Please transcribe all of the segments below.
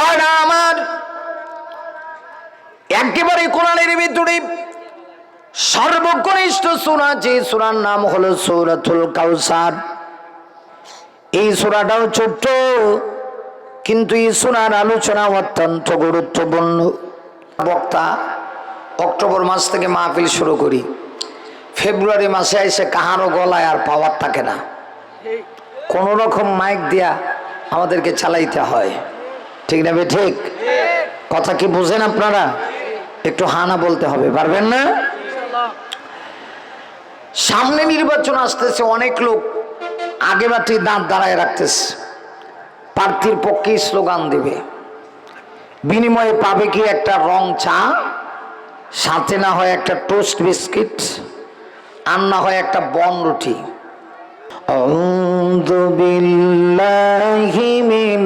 বাড়া আমার একেবারে কোরআনের ভিতরে সর্বকনিষ্ঠ সুরা, যে সুরার নাম হলো সৌরাতুল কাউসার এই সুরাটাও ছোট্ট, কিন্তু এই সুরার আলোচনা অত্যন্ত গুরুত্বপূর্ণ। বক্তা, অক্টোবর মাস থেকে মাহফিল শুরু করি। ফেব্রুয়ারি মাসে এসে কাহারও গলায় আর পাওয়ার থাকে না। কোন রকম মাইক দিয়া আমাদেরকে চালাইতে হয়। ঠিক না বে ঠিক কথা কি বুঝেন আপনারা একটু হানা বলতে হবে পারবেন না সামনে নির্বাচন আসতেছে অনেক লোক আগে বাটি দাঁত দাঁড়ায় রাখতেছে প্রার্থীর পক্ষে স্লোগান দেবে বিনিময়ে পাবে কি একটা রং চা সাথে না হয় একটা টোস্ট বিস্কিট আর না হয় একটা বন রুটি أعوذ بالله من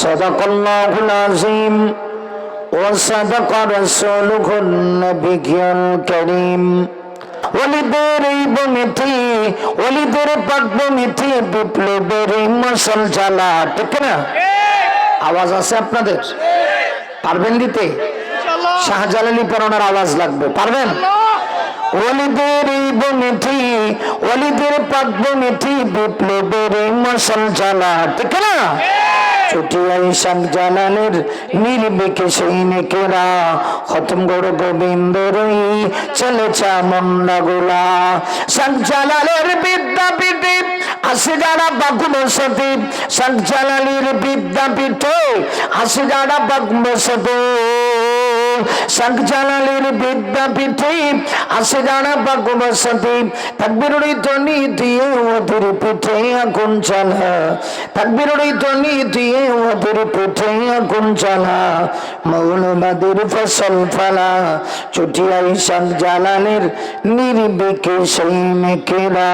صدق الله العظيم وصدق رسوله النبي الكريم অলিদের এই বমিতি অলিদের পাক বমিতি বিপ্লবের এই মশাল জ্বালা ঠিক না আওয়াজ আছে আপনাদের পারবেন দিতে শাহজালালি পরানোর আওয়াজ লাগবে পারবেন অলিদের এই বমিটি অলিদের পাক বমিটি বিপ্লবের এই মশাল জ্বালা ঠিক না চুটিয়াই শাক জালালের নির্বিকে সৈনিকেরা খতম গড় গোবিন্দ রই চলেছে মন্ডা গোলা শাক জালালের বিদ্যাপীঠে আসে যারা বাগুবসতি শাক জালালের বিদ্যাপীঠে আসে যারা বাগুবসতি শাক জালালের বিদ্যাপীঠে আসে যারা বাগুবসতি তাকবির ধ্বনি দিয়ে ওদের পিঠে আগুন জ্বালা। তাকবির ধ্বনি দিয়ে ওদের পিঠে আগুন জ্বালা। মৌলবাদের ফসল ফালা। চুটিয়াই শাক জালালের নির্বিকে সেই মেকেরা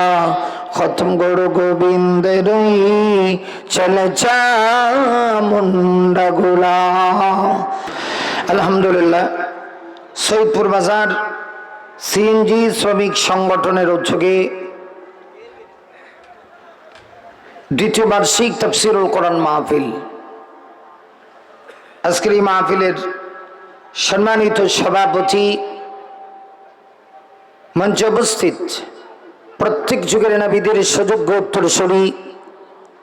খতম গরু গোবিন্দের চলে চা মুন্ডা গুলা। আলহামদুলিল্লাহ, সৈয়দপুর বাজার সিএনজি শ্রমিক সংগঠনের উদ্যোগে দ্বিতীয় বার্ষিক তফসিরুল কোরআন মাহফিল। আজকের এই মাহফিলের সম্মানিত সভাপতি মঞ্চে উপস্থিত প্রত্যেক যুগের নবীদের সুযোগ্য উত্তরসূরি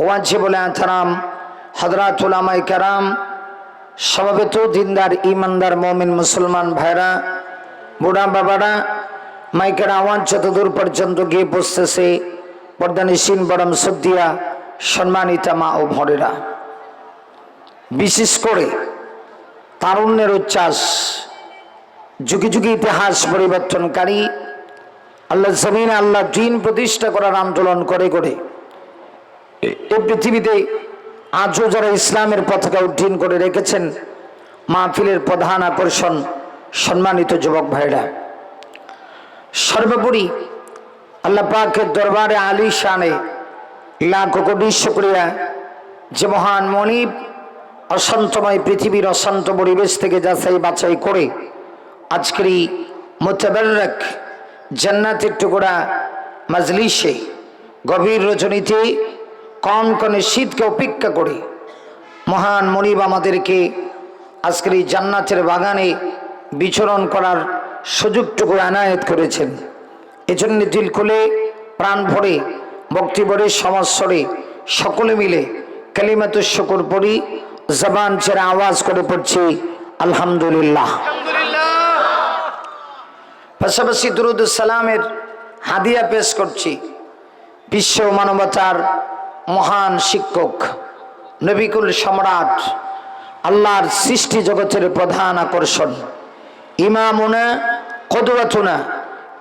ওয়াজে বলে আথারাম হজরাত উলামাই কারাম সমাবেত দিনদার ইমানদার মমিন মুসলমান ভাইরা, বুড়া বাবারা, মাইকের আওয়াজ যতদূর পর্যন্ত গিয়ে বসতেছে পর্দানিসীন বরম সদ্দিয়া সম্মানিতা মা ও ভরেরা বিশেষ করে তারুণ্যের উচ্ছ্বাস, যুগে যুগে ইতিহাস পরিবর্তনকারী, আল্লাহ জমিন আল্লাহ দিন প্রতিষ্ঠা করার আন্দোলন করে করে এই পৃথিবীতে আজও যারা ইসলামের পতাকা উড্ডীন করে রেখেছেন, মাহফিলের প্রধান আকর্ষণ সম্মানিত যুবক ভাইরা। সর্বোপরি আল্লাহ পাকের দরবারে আলী শানে লাখ কোটি শুক্রিয়া। যে মহান মনিব, অশান্তময় পৃথিবীর অশান্ত পরিবেশ থেকে যাচাই বাছাই করে আজকের এই মোতাবেরক জান্নাতের টুকরা মাজলিসে গভীর রজনীতে কন কনে শীতকে অপেক্ষা করে। মহান মনিব আমাদেরকে আজকের এই জান্নাতের বাগানে বিচরণ করার সুযোগটুকু আনায়ত করেছেন। এজন্য দিল খুলে প্রাণ ভরে ভক্তিভরে সমাস্বরে সকলে মিলে কালিমাত শকর পড়ি, জবান ছেড়ে আওয়াজ করে পড়ছি, আলহামদুলিল্লাহ। পাশাপাশি দুরুদ সালামের হাদিয়া পেশ করছি। বিশ্ব মানবতার মহান শিক্ষক, নবিকুল সম্রাট, আল্লাহর সৃষ্টি জগতের প্রধান আকর্ষণ। ইমামুনা কদুয়াতুনা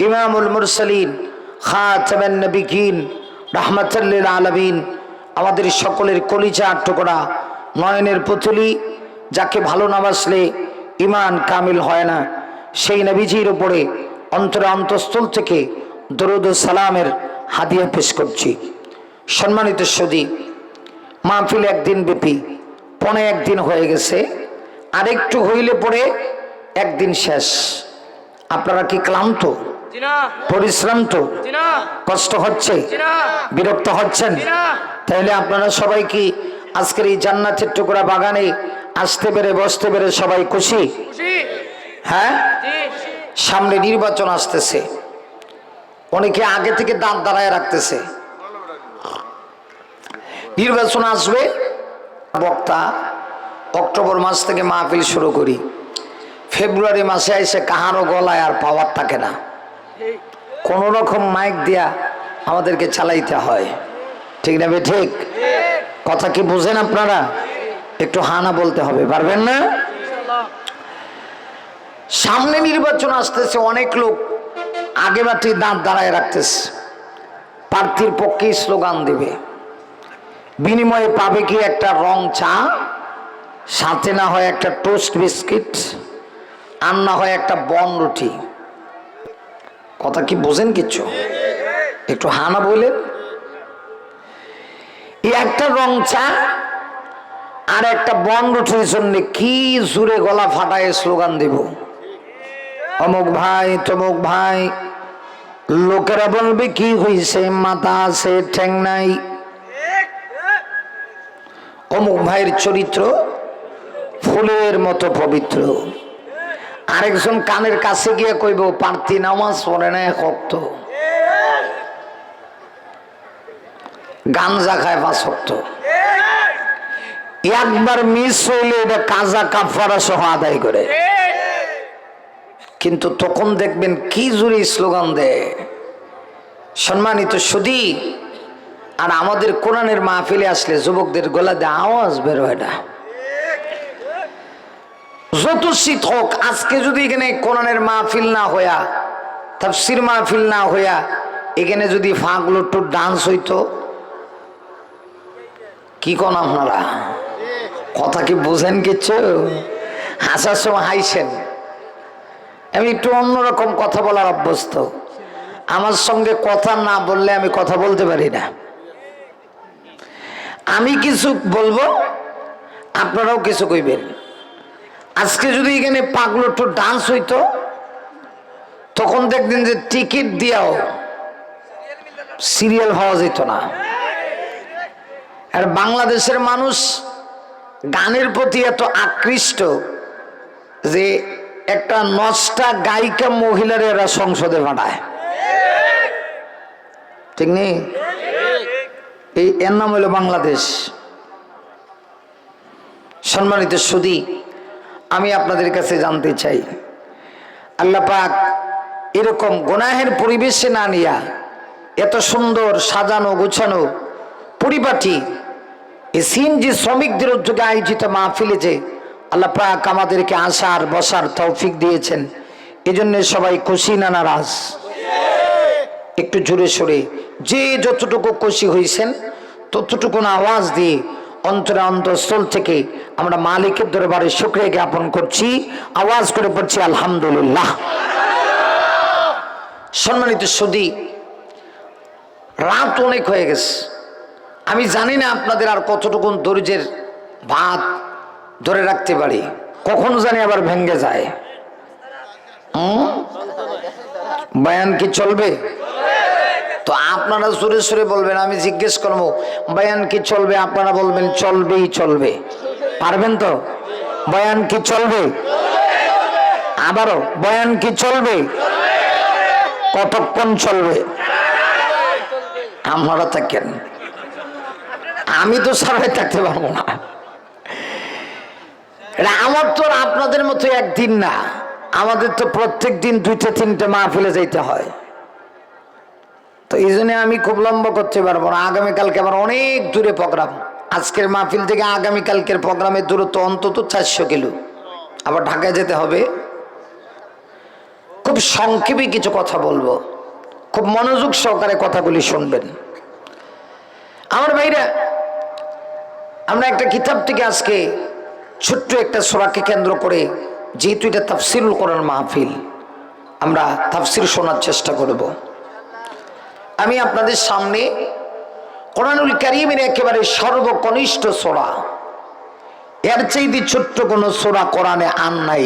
ইমামুল মুরসালিন, খাতামান নবিকিন রাহমাতুল্লিল আলামিন। আমাদের সকলের কলিজা টুকরা নয়নের পুতুলি, যাকে ভালো না বাসলে ইমান কামিল হয় না। সেই নবীজির উপরে অন্তরে অন্তঃস্থল থেকে দরুদ সালামের হাদিয়া পেশ করছি। সম্মানিত সদী মাহফিল একদিন ব্যাপী পনে একদিন হয়ে গেছে আরেকটু হইলে পরে একদিন শেষ। আপনারা কি ক্লান্ত? পরিশ্রান্ত? কষ্ট হচ্ছে? বিরক্ত হচ্ছেন? তাহলে আপনারা সবাই কি আজকের এই জান্নাতের টুকরা বাগানে আসতে পেরে বসতে পেরে সবাই খুশি? হ্যাঁ? সামনে নির্বাচন আসতেছে। অনেকে আগে থেকে দাঁত দাঁড়ায় রাখতেছে। নির্বাচন আসবে। বক্তা, অক্টোবর মাস থেকে মাহফিল শুরু করি। ফেব্রুয়ারি মাসে এসে কাহারও গলায় আর পাওয়ার থাকে না। কোন রকম মাইক দিয়া আমাদেরকে চালাইতে হয়। ঠিক না ঠিক? কথা কি বুঝেন আপনারা? একটু হানা বলতে হবে, পারবেন না? সামনে নির্বাচন আসতেছে, অনেক লোক আগে বাটি দাঁত দাঁড়ায় রাখতেছে। প্রার্থীর পক্ষে স্লোগান দেবে। বিনিময়ে পাবে কি একটা রং চা, সাথে না হয় একটা টোস্ট বিস্কিট, আর না হয় একটা বন রুটি। কথা কি বোঝেন কিচ্ছু একটু হানা বলেন। এই একটা রং চা আর একটা বন রুটির জন্য কি জুড়ে গলা ফাটায় স্লোগান দেব? অমুক ভাই, তমুক ভাই, লোকেরা বলবে কি হয়েছে মাথা আছে, ঠ্যাং নাই। অমুক ভাইয়ের চরিত্র ফুলের মতো পবিত্র। আরেকজন কানের কাছে গিয়ে কইব প্রার্থী নামাজ পড়ে না শক্ত গাঞ্জা খায় বা শক্ত একবার মিস হইলে এটা কাজা কাফারা সহ আদায় করে। কিন্তু তখন দেখবেন কি জুড়ে স্লোগান দেয়। সম্মানিত সুদী আর আমাদের কোরআনের মাহফিলে আসলে যুবকদের গলা দিয়ে আওয়াজ বের হয় না। যত শীত হোক, আজকে যদি এখানে কোরআনের মাহফিল না হইয়া, তাফসির মাহফিল না হইয়া, এখানে যদি ফাঁকলো একটু ডান্স হইতো, কি কোন আপনারা? কথা কি বুঝেন কিচ্ছু হাসার সময় হাইছেন আমি একটু অন্যরকম কথা বলার অভ্যস্ত। আমার সঙ্গে কথা না বললে আমি কথা বলতে পারি না। আমি কিছু বলব, আপনারাও কিছু কইবেন। আজকে যদি এখানে পাগলো একটু ডান্স হইতো, তখন দেখবেন যে টিকিট দিয়াও সিরিয়াল হওয়া যেত না। আর বাংলাদেশের মানুষ গানের প্রতি এত আকৃষ্ট যে একটা নষ্টা গায়িকা মহিলার এরা সংসদে পাঠায়। ঠিক নেই? এই, এর নাম হলো বাংলাদেশ। সম্মানিত সুদী, আমি আপনাদের কাছে জানতে চাই। আল্লাহ পাক এরকম গোনাহের পরিবেশে না নিয়া এত সুন্দর সাজানো গুছানো পরিপাটি এই সিএনজি শ্রমিকদের উদ্যোগে আয়োজিত মাহফিলে যে আল্লাহ পাক আমাদেরকে আসার, বসার তৌফিক দিয়েছেন, এজন্য সবাই খুশি না নারাজ? একটু জোরে সরে যে যতটুকু খুশি হয়েছেন ততটুকু আওয়াজ দিয়ে অন্তরে অন্তঃস্থল থেকে আমরা মালিকের দরবারে শুক্রিয়া জ্ঞাপন করছি। আওয়াজ করে পড়ছি আলহামদুলিল্লাহ। সম্মানিত সুদী, রাত অনেক হয়ে গেছে। আমি জানি না আপনাদের আর কতটুকুন ধৈর্যের ভাত ধরে রাখতে পারি। কখনো জানি আবার ভেঙ্গে যায়? বয়ান কি চলবে? তো আপনারা সুরে সুরে বলবেন, আমি জিজ্ঞেস করব, বয়ান কি চলবে? আপনারা বলবেন, চলবেই চলবে। পারবেন তো? বয়ান কি চলবে? আবারও, বয়ান কি চলবে? কতক্ষণ চলবে? আপনারা থাকেন। আমি তো সারাই থাকতে পারব না। আমার তো আপনাদের মতো একদিন না। আমাদের তো প্রত্যেক দিন দুইটা, তিনটা মাহফিলে যাইতে হয়। তো এই জন্য আমি খুব লম্বা করতে পারব না। আগামীকালকে আমার অনেক দূরে প্রোগ্রাম। আজকের মাহফিল থেকে আগামীকালকের প্রোগ্রামের দূরত্ব অন্তত চারশো কিলো। আবার ঢাকায় যেতে হবে। খুব সংক্ষেপে কিছু কথা বলব। খুব মনোযোগ সহকারে কথাগুলি শুনবেন। আমার ভাইরা, আমরা একটা কিতাব থেকে আজকে ছোট্ট একটা সোরাকে কেন্দ্র করে যেহেতু এটা তাফসিরুল করার মাহফিল, আমরা তাফসির শোনার চেষ্টা করব। আমি আপনাদের সামনে কোরআনুল কারিমের একেবারে সর্বকনিষ্ঠ সোরা। এর চাইতে ছোট্ট কোনো সোরা কোরআনে আন নাই।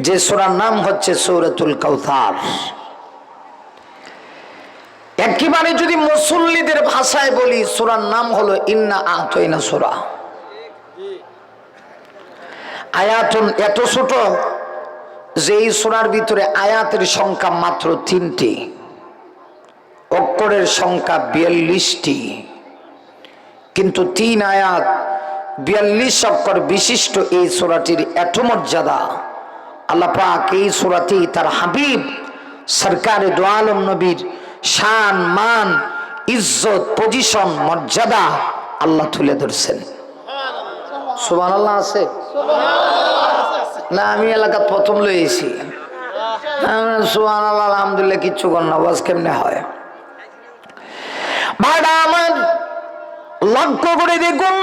যে সোরার নাম হচ্ছে সৌরতুল কাউসার। একেবারে যদি মুসল্লিদের ভাষায় বলি, সোরার নাম হলো ইন্না আতইনা সোরা। আয়াতন এত ছোট যে এই সোনার ভিতরে আয়াতের সংখ্যা মাত্র তিনটি। অক্ষরের সংখ্যা বিয়াল্লিশটি। কিন্তু তিন আয়াত, বিয়াল্লিশ অক্ষর বিশিষ্ট এই সোরাটির এত মর্যাদা। আল্লাহ পাক এই সোরাটি তার হাবিব সরকারে দোয়ালম নবীর শান, মান, ইজ্জত পজিশন মর্যাদা আল্লাহ তুলে ধরছেন। সুবান আল্লাহ আছে? না, আমি এলাকা প্রথম লইছি সুবান আল্লাহ আলহামদুলিল্লাহ, কিচ্ছু কর না কেমনে হয়? ভাইরা আমার লক্ষ্য করে দেখুন,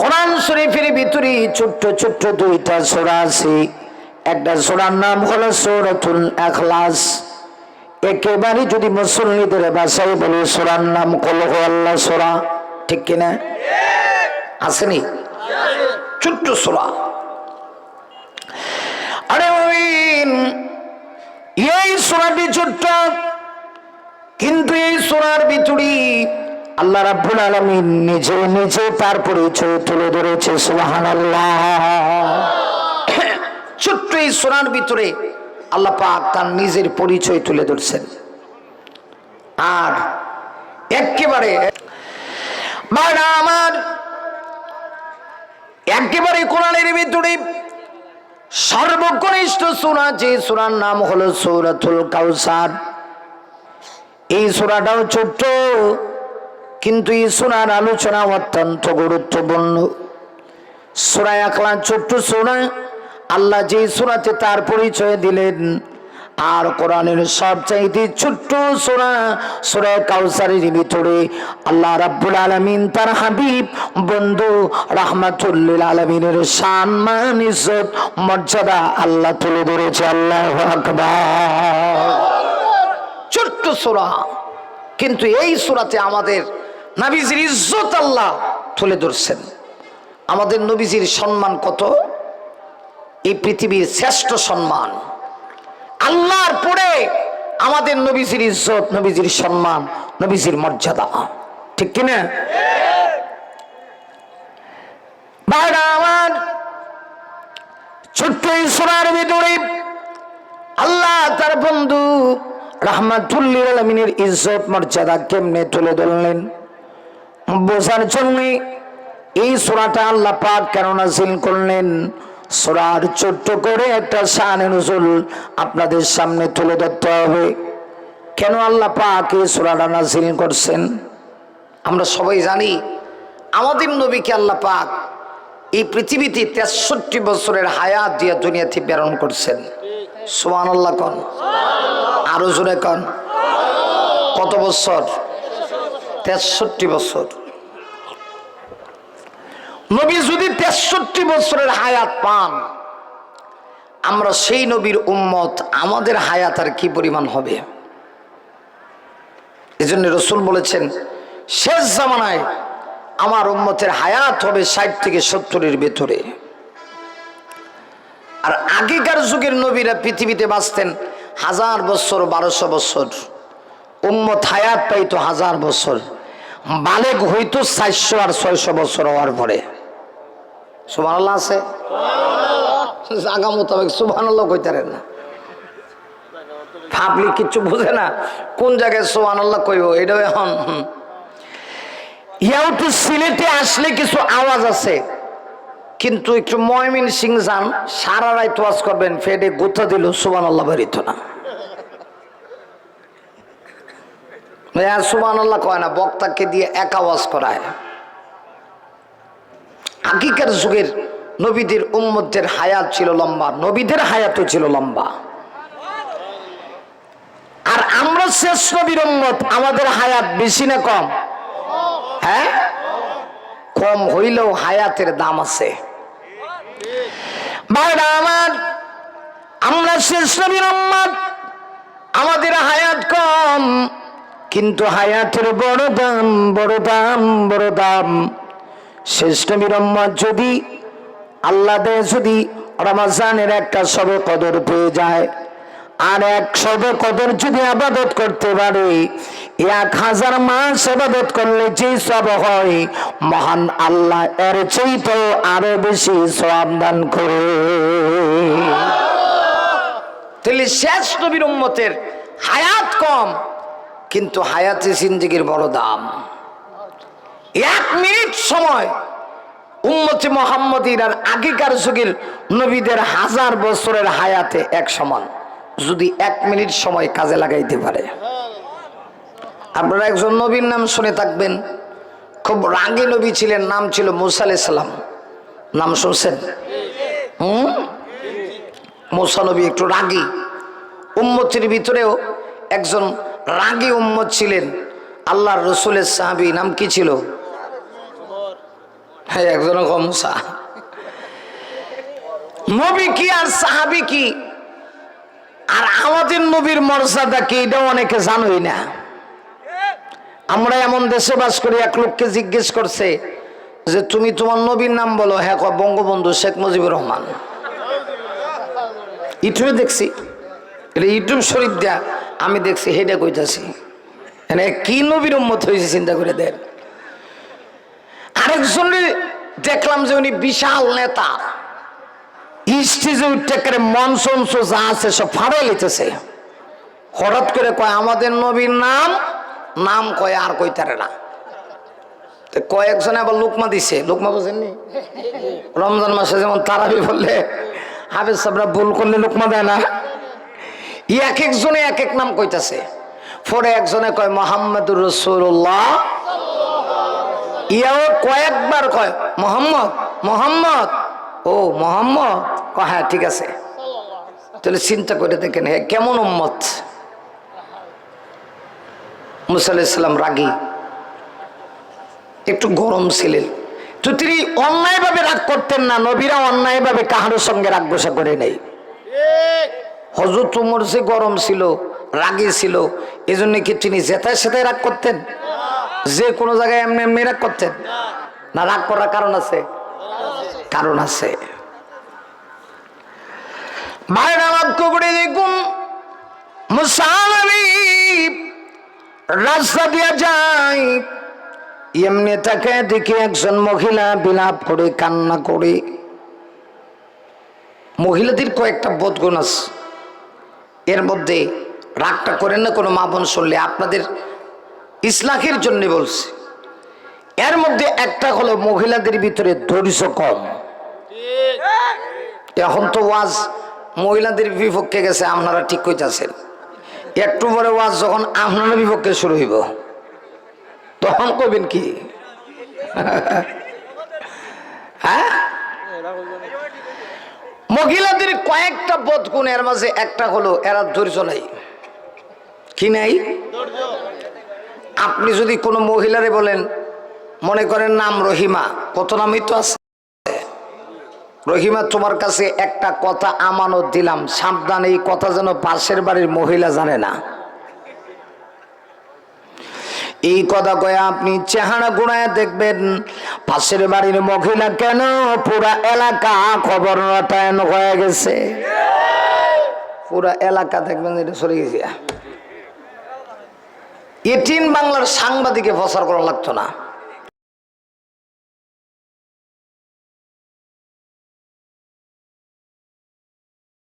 কোরআন শরীফের ভিতরে ছোট্ট ছোট্ট দুইটা সোরা আছে। একটা সোরার নাম হলো সৌরতুল এখলাস একেবারে যদি মুসল্লিদের বাসায় বলে, সোরার নাম কলহ আল্লাহ সোরা, ঠিক কিনা আসেনি? ছোট্ট সোরা। আরে এই সোরাটি ছোট্ট কিন্তু এই সোনার ভিতরে আল্লাহ রাব্বুল আলামিন নিজে নিজে তার পরিচয় তুলে ধরেছে, সুবহানাল্লাহ। ছোট্ট এই সোনার ভিতরে আল্লাহ পাক তার নিজের পরিচয় তুলে ধরছেন। আর একেবারে আমার, একেবারে কোরআনের ভিতরে সর্বকনিষ্ঠ সোনা, যে সোনার নাম হলো সৌরাতুল কাউসার। এই সোনাটাও ছোট্ট, কিন্তু এই সোনার আলোচনা অত্যন্ত গুরুত্বপূর্ণ। সোনা একলা ছোট্ট সোনা আল্লাহ যে সোনাতে তার পরিচয় দিলেন, আর কোরআনের সব চাইতে ছোট্ট সোনা সোনা কাউসারের ভিতরে আল্লাহ রাব্বুল আলমিন তার হাবিব, বন্ধু, রাহমাতুল্লিল আলমিনের সম্মান ইজ্জত, মর্যাদা আল্লাহ তুলে ধরেছে, আল্লাহ আকবার। সোরা। কিন্তু এই সোরাতে আমাদের নাবিজির ইজ্জত আল্লাহ তুলে ধরছেন। আমাদের নবীজির সম্মান কত? এই পৃথিবীর শ্রেষ্ঠ সম্মান। আল্লাহর পরে আমাদের নবীজির ইজ্জত, নবীজির সম্মান, নবীজির মর্যাদা। ঠিক কিনা? ছোট্ট এই সোনার ভিতরে আল্লাহ তার বন্ধু রাহমাতুল্লিল আলমিনের ইজ্জত, মর্যাদা কেমনে তুলে ধরলেন? বোঝার জন্য এই সোরাটা আল্লাহ পাক কেন নাজিল করলেন? সোনার ছোট্ট করে একটা শানে নজুল আপনাদের সামনে তুলে ধরতে হবে। কেন আল্লাহ পাক এই সোনাটা নাজিল করছেন? আমরা সবাই জানি, আমাদের নবীকে আল্লাহ পাক এই পৃথিবীতে তেষট্টি বছরের হায়াত দিয়ে দুনিয়াতে প্রেরণ করছেন। সোমান আল্লাহ কন। আরও জোরে কন। কত বছর? তেষট্টি বছর। নবী যদি তেষট্টি বছরের হায়াত পান, আমরা সেই নবীর উম্মত আমাদের হায়াত আর কি পরিমাণ হবে? এজন্য রসুল বলেছেন, শেষ জামানায় আমার উম্মতের হায়াত হবে ষাট থেকে সত্তরের ভেতরে। আর আগেকার যুগের নবীরা পৃথিবীতে বাঁচতেন হাজার বছর, বারোশো বছর। উম্মত হায়াত পাইতো হাজার বছর। বালেক হইতো চারশো আর ছয়শো বছর হওয়ার পরে। সুবান আছে? জাগা মোতাবেক সুবান কইতারেন না। ভাবলি কিচ্ছু বুঝে না কোন জায়গায় সোহান আল্লাহ কইব, এটাও এখন। ইয়াও তো সিলেটে আসলে কিছু আওয়াজ আছে। কিন্তু একটু ময়মিন সিং যান, সারা রায় তোয়াজ করবেন, ফেডে গোথা দিল সোহান আল্লাহ বাড়িত না। সুবান আল্লাহ কয় না, বক্তাকে দিয়ে এক আওয়াজ করায়। আগিকার যুগের নবীদের উম্মতের হায়াত ছিল লম্বা, নবীদের হায়াতও ছিল লম্বা। আর আমরা শেষ নবীর উম্মত, আমাদের হায়াত বেশি না কম? হ্যাঁ? কম হইলেও হায়াতের দাম আছে। ভাইরা আমার, আমরা শেষ নবীর আমাদের হায়াত কম, কিন্তু হায়াতের বড় দাম বড় দাম বড় দাম। শেষ নবীর যদি, আল্লাহ দেয় যদি রমাজানের একটা সবে কদর পেয়ে যায়। আর এক কদর যদি আবাদত করতে পারে, এক হাজার মাস আবাদত করলে যে সব হয়, মহান আল্লাহ এর চেয়ে আরও বেশি সব দান করে। তাহলে শেষ নবীর উম্মতের হায়াত কম, কিন্তু হায়াতে জিন্দিগির বড় দাম। এক মিনিট সময় উম্মতি মোহাম্মদীর আর আগেকার যুগের নবীদের হাজার বছরের হায়াতে এক সমান। যদি এক মিনিট সময় কাজে লাগাইতে পারে। আপনারা একজন নবীর নাম শুনে থাকবেন। খুব রাগে নবী ছিলেন, নাম ছিল মুসা সালাম। নাম শুনছেন? হুম? মুসা নবী একটু রাগী। উম্মতির ভিতরেও একজন রাগী উম্মত ছিলেন। আল্লাহর রসুলের সাহাবি, নাম কি ছিল? হ্যাঁ একজন মুসা। নবী কি আর সাহাবি কি? আর আমাদের নবীর মর্যাদা কি, এটাও অনেকে জানোই না। আমরা এমন দেশে বাস করি, এক লোককে জিজ্ঞেস করছে যে, তুমি তোমার নবীর নাম বলো? হ্যাঁ বঙ্গবন্ধু শেখ মুজিবুর রহমান। ইউটিউবে দেখছি, এটা ইউটিউব শরীফ দেয়া আমি দেখছি, হেডে কইতাছি। মানে কি নবীর উম্মত হয়েছে চিন্তা করে দেন। আরেকজন দেখলাম যে উনি বিশাল নেতা। স্টেজে উঠতে করে মঞ্চ অঞ্চ যা আছে সব ফাড়ে লিতেছে। হঠাৎ করে কয়, আমাদের নবীর নাম? নাম কয়, আর কইতারে না। তো কয়েকজনে আবার লুকমা দিছে। লুকমা বুঝেননি? রমজান মাসে যেমন তারাবি বললে, হাফেজ সাবরা ভুল করলে লুকমা দেয় না। এক একজনে এক এক নাম কইতাছে। পরে একজনে কয়, মোহাম্মদুর রসুল্লাহ ইয়াও কয়েকবার কয়, মোহাম্মদ মোহাম্মদ। ও মোহাম্মদ? ক হ্যাঁ ঠিক আছে। তাহলে চিন্তা করে দেখেন হ্যাঁ কেমন উম্মত? মুসাল্লাম রাগী। একটু গরম ছিলেন। তো তিনি অন্যায়ভাবে রাগ করতেন না, নবীরা অন্যায়ভাবে কাহারোর সঙ্গে রাগ বসা করে নেই। হজরত উমর যে গরম ছিল, রাগী ছিল এই জন্য কি তিনি যেতায় সেটাই রাগ করতেন? যে কোনো জায়গায় এমনি এমনি রাগ করতেন? না, রাগ করার কারণ আছে। কারণ আছে। কুকুরে দেখুন রাস্তা দিয়ে যায় এমনি তাকে দেখে একজন মহিলা বিলাপ করে, কান্না করে। মহিলাদের কয়েকটা বোধগুণ আছে। এর মধ্যে রাগটা করেন না কোনো মা বোন শুনলে, আপনাদের ইসলাকের জন্য বলছি। এর মধ্যে একটা হলো মহিলাদের ভিতরে ধৈর্য কম। এখন তো ওয়াজ মহিলাদের বিপক্ষে গেছে, আপনারা ঠিক কইতাছেন। একটু পরে ওয়াজ যখন আপনারা বিপক্ষে শুরু হইব, তখন কবেন কি? হ্যাঁ? মহিলাদের কয়েকটা বোধগুণ এর মাঝে একটা হলো এরা ধৈর্য নাই। কি নাই? আপনি যদি কোনো মহিলারে বলেন, মনে করেন নাম রহিমা, কত নামই তো আছে। রহিমা, তোমার কাছে একটা কথা আমানত দিলাম। সাবধান, এই কথা যেন পাশের বাড়ির মহিলা জানে না। এই কথা কয়ে আপনি চেহারা গুড়ায় দেখবেন, পাশের বাড়ির মহিলা কেন পুরা এলাকা খবর রটায়ন হয়ে গেছে? পুরা এলাকা দেখবেন এটা চলে গেছে। এটিন বাংলার সাংবাদিকে প্রচার করা লাগতো না।